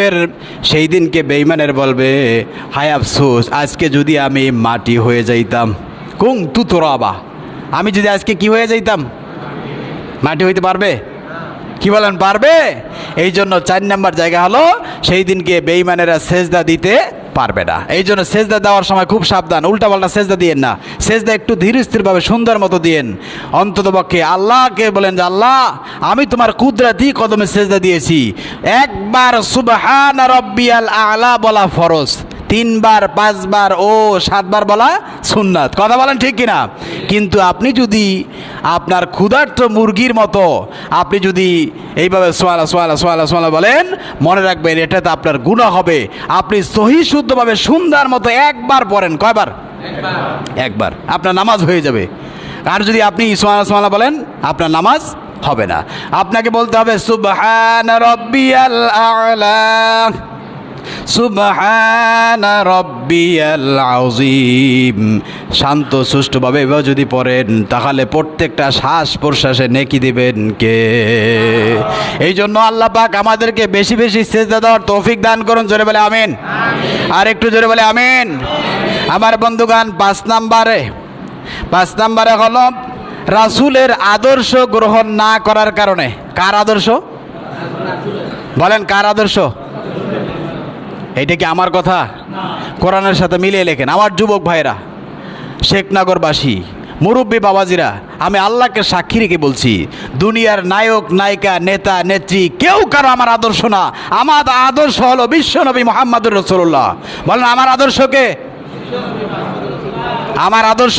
ফের সেই দিনকে বেইমানের বলবে, হায় আফসোস, আজকে যদি আমি মাটি হয়ে যাইতাম। কুং তু তোরাবা, আমি যদি আজকে কি হয়ে যাইতাম? মাটি হইতে পারবে? কি বলেন, পারবে? এই জন্য চার নাম্বার জায়গা হলো, সেই দিনকে বেইমানেরা সেজদা দিতে পারবে না। এই জন্য সেজদা দেওয়ার সময় খুব সাবধান। উল্টাপাল্টা সেজদা দিয়েন না। সেজদা একটু ধীর স্থিরভাবে, সুন্দর মতো দিয়েন। অন্ততপক্ষে আল্লাহকে বলেন যে, আল্লাহ, আমি তোমার কুদরাতি কদমে সেজদা দিয়েছি। একবার সুবহান রব্বিয়াল আলা বলা ফরজ। তিনবার পাঁচবার ও সাতবার বলা সুন্নাত। কথা বলেন ঠিক কিনা? কিন্তু আপনি যদি আপনার ক্ষুধার্ত মুরগির মতো আপনি যদি এইভাবে সোয়ালা সোয়ালা সোয়ালা সোয়ালা বলেন মনে রাখবেন এটাতে আপনার গুণা হবে। আপনি সহি শুদ্ধভাবে সুন্দর মতো একবার পড়েন। কয়বার? একবার। আপনার নামাজ হয়ে যাবে। আর যদি আপনি সোয়ালা সোয়ালা বলেন আপনার নামাজ হবে না। আপনাকে বলতে হবে সুবহান রব্বিয়াল আলা। সুবহান রব্বিয়াল আযীম। শান্ত সুষ্ঠুভাবে এভাবে যদি পড়েন তাহলে প্রত্যেকটা শ্বাস প্রশ্বাসে নেকি দিবেন কে? এই জন্য আল্লাহ পাক আমাদেরকে বেশি বেশি সেজদা দেওয়ার তৌফিক দান করুন জোরে বলে আমিন। আর একটু জোরে বলে আমিন। আমার বন্ধুগান পাঁচ নাম্বারে পাঁচ নাম্বারে হলো রাসুলের আদর্শ গ্রহণ না করার কারণে। কার আদর্শ? বলেন কার আদর্শ? এইটা কি আমার কথা? কোরআনের সাথে মিলিয়ে লেখেন, আমার যুবক ভাইরা শেখনগরবাসী মুরব্বী বাবাজিরা, আমি আল্লাহকে সাক্ষী রেখে বলছি, দুনিয়ার নায়ক, নায়িকা, নেতা, নেত্রী, কেউ কারও আমার আদর্শ না। আমার আদর্শ হলো বিশ্বনবী মোহাম্মদুর রসুল্লাহ বলেন, আমার আদর্শকে আমার আদর্শ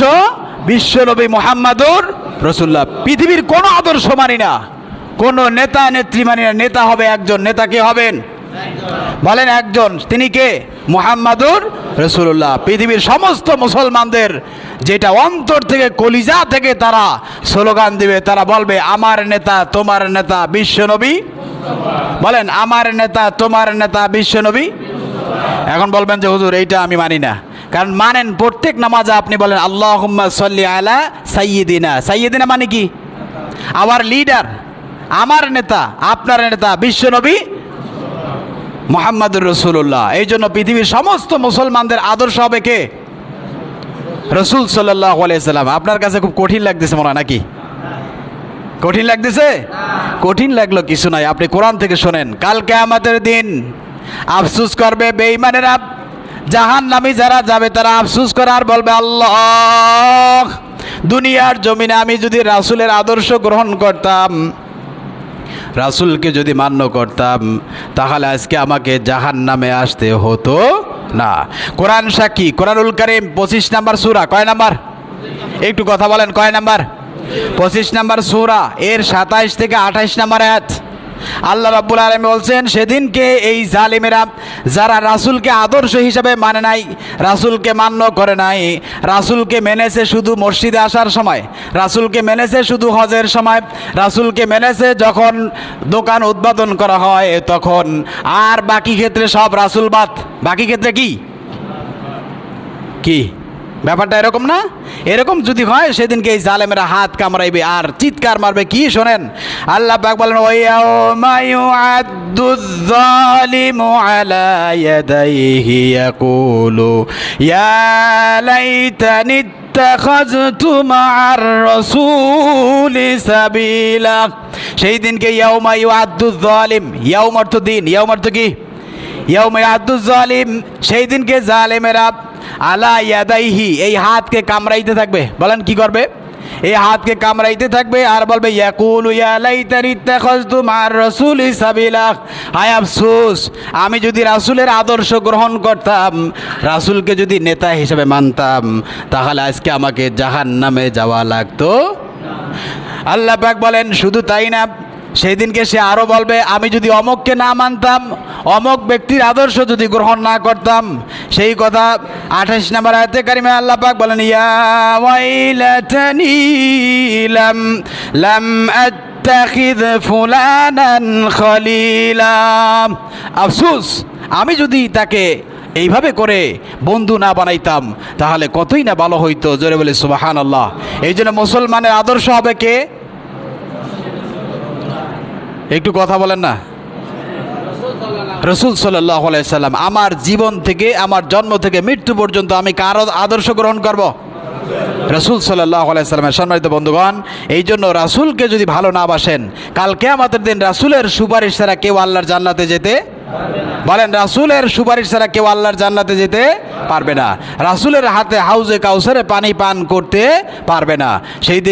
বিশ্বনবী মোহাম্মদুর রসুল্লাহ পৃথিবীর কোনো আদর্শ মানি না। কোনো নেতা, নেত্রী মানি না। নেতা হবে একজন, নেতা কে হবেন? বলেন একজন, তিনি কে? মোহাম্মদুর রসুল্লাহ পৃথিবীর সমস্ত মুসলমানদের যেটা অন্তর থেকে, কলিজা থেকে তারা স্লোগান দিবে, তারা বলবে, আমার নেতা, তোমার নেতা বিশ্বনবী। বলেন, আমার নেতা, তোমার নেতা বিশ্বনবী? এখন বলবেন যে, হুজুর, এইটা আমি মানি না। কারণ মানেন প্রত্যেক নামাজে আপনি বলেন আল্লাহ সাল্লি আলা সাইয়িদিনা সাইয়িদিনা মানে কি? আমার লিডার আমার নেতা, আপনার নেতা বিশ্বনবী মোহাম্মদুর রসুল্লাহ এই জন্য পৃথিবীর সমস্ত মুসলমানদের আদর্শ হবে কে? রসুল সাল্লাহ আলাইসাল্লাম আপনার কাছে খুব কঠিন লাগতেছে মনে নাকি? কঠিন লাগতেছে? কঠিন লাগল কিছু নাই। আপনি কোরআন থেকে শোনেন। কালকে আমাদের দিন আফসুস করবে বেঈমানেরা। জাহান নামি যারা যাবে তারা আফসুস করে আর বলবে, আল্লাহ, দুনিয়ার জমিনে আমি যদি রাসুলের আদর্শ গ্রহণ করতাম রাসুলকে যদি মান্য করতাম, তাহলে আজকে আমাকে জাহান নামে আসতে হতো না। কোরআন সাক্ষী, কোরআনুল করিম, পঁচিশ নাম্বার সুরা, কয় নাম্বার? একটু কথা বলেন, কয় নাম্বার? পঁচিশ নাম্বার সুরা, এর সাতাইশ থেকে আঠাইশ নাম্বার আয়াত। আল্লাহ রাব্বুল আলম বলছেন, সেদিনকে এই জালিমেরা যারা রাসুলকে আদর্শ হিসাবে মানে নাই, রাসুলকে মান্য করে নাই, রাসুলকে মেনেছে শুধু মসজিদে আসার সময়, রাসুলকে মেনেছে শুধু হজের সময়, রাসুলকে মেনেছে যখন দোকান উদ্বোধন করা হয়, তখন আর বাকি ক্ষেত্রে সব রাসুলবাদ, বাকি ক্ষেত্রে কি? কি? ব্যাপারটা এরকম না? এরকম যদি হয়, সেদিনকে এই জালেমেরা হাত কামড়াইবে। আর চিৎকার মারবে, কি শোনেন? আল্লাহ পাক বলেন সেই দিনকে ইয়াউমা ইউ আদুজ জালিম ইয়াউম অর্থ দিন, ইয়াউম অর্থ কি? যালিম সেই দিনকে জালেমেরা আলা ইয়াদাইহি, এই হাতকে কামড়াইতে থাকবে। বলেন কি করবে? এই হাতকে কামড়াইতে থাকবে আর বলবে, ইয়াকুল ইয়া লাইতানি তাখাজতু মার রাসূল সাবিলা। হায় আফসোস, আমি যদি রাসূলের আদর্শ গ্রহণ করতাম, রাসূলকে যদি নেতা হিসেবে মানতাম, তাহলে আজকে আমাকে জাহান্নামে যাওয়া লাগতো। আল্লাহ পাক বলেন, শুধু তাই না সেই দিনকে সে আরও বলবে, আমি যদি অমককে না মানতাম, অমক ব্যক্তির আদর্শ যদি গ্রহণ না করতাম। সেই কথা আঠাশ নম্বর আয়তে কারিমে আল্লাহ পাক বলেন, ইয়া লাম লাম আত্তাখিদ ফুলানান খলিলা। আফসোস, আমি যদি তাকে এইভাবে করে বন্ধু না বানাইতাম, তাহলে কতই না ভালো হইতো? জোরে বলে সুবাহান আল্লাহ এই জন্য মুসলমানের আদর্শ হবে কে? একটু কথা বলেন না। রসুল সাল্লাম, আমার জীবন থেকে, আমার জন্ম থেকে মৃত্যু পর্যন্ত আমি কার আদর্শ গ্রহণ করব? রসুল সাল্লাহ সম্মানিত বন্ধুগণ, এই জন্য রাসুলকে যদি ভালো না বাসেন কালকে আমাদের দিন রাসুলের সুপারিশ ছাড়া কেউ আল্লাহর জান্নাতে যেতে বলেন, রাসুলের সুপারিশ ছাড়া কেউ আল্লাহর জান্নাতে যেতে পারবে না। রাসুলের হাতে হাউজে কাউসারে পানি পান করতে পারবে না। সেই